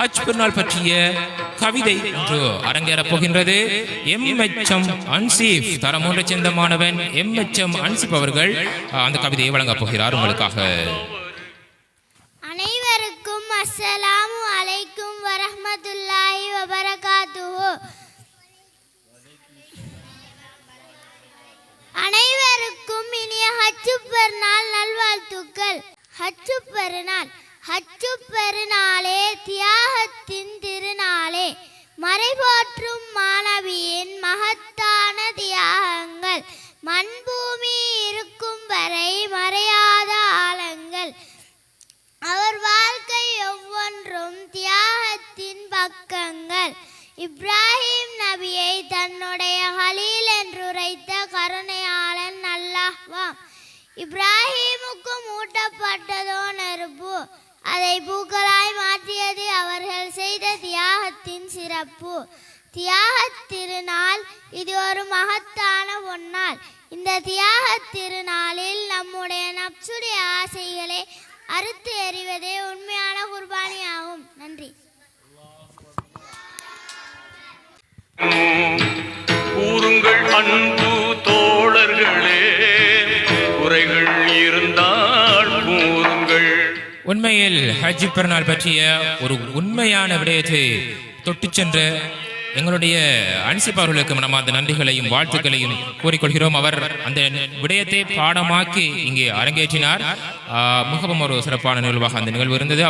ஹஜ் பெருநாள் பற்றிய கவிதை ஒன்று அரங்கேறப் போகின்றது. எம் எச்எம் அன்சீப் தரம் ஒன்றை சேர்ந்த மாணவன் எம் எச்எம் அன்சீப் அவர்கள் அந்த கவிதையை வழங்கப் போகிறார் உங்களுக்காக. அனைவருக்கும் அஸ்ஸலாமு அலைக்கும் வரஹ்மத்துல்லாஹி வபரகாத்துஹு. அனைவருக்கும் இனிய ஹஜ்ஜு பெருநாள் நல்வாழ்த்துக்கள். ஹஜ்ஜு பெருநாள் ஹஜ்ஜு பெருநாள். மறைபோற்றும் மாணவியின் மகத்தான தியாகங்கள். மண்பூமி இருக்கும் வரை மறையாத ஆழங்கள். அவர் வாழ்க்கை ஒவ்வொன்றும் தியாகத்தின் பக்கங்கள். இப்ராஹிம் நபியை தன்னுடைய ஹலீல் என்றுரைத்த கருணையாளன் அல்லாஹ்வாம். இப்ராஹிமுக்கு மூட்டப்பட்டதோ நெருப்பு. அதை பூக்களாய் மாற்றியது அவர்கள் செய்த தியாகத்தின் சிறப்பு. தியாக திருநாள் இது ஒரு மகத்தான ஒன்றால். இந்த தியாக திருநாளில் நம்முடைய நப்சுடைய ஆசைகளை அறுத்து எறிவதே உண்மையான குர்பானி ஆகும் நன்றி. கூறுங்கள் அன்பு தோழர்களே குறைகள் இருந்த உண்மையில் ஹஜ் பெருநாள் பற்றிய ஒரு உண்மையான விடயத்தை தொட்டு சென்ற எங்களுடைய அன்சிப் அவர்களுக்கு அந்த நன்றிகளையும் வாழ்த்துக்களையும் கூறிக்கொள்கிறோம். அவர் அந்த விடயத்தை பாடமாக்கி இங்கே அரங்கேற்றினார். ஆஹ் மிகவும் ஒரு சிறப்பான நிகழ்வாக அந்த நிகழ்வு இருந்தது.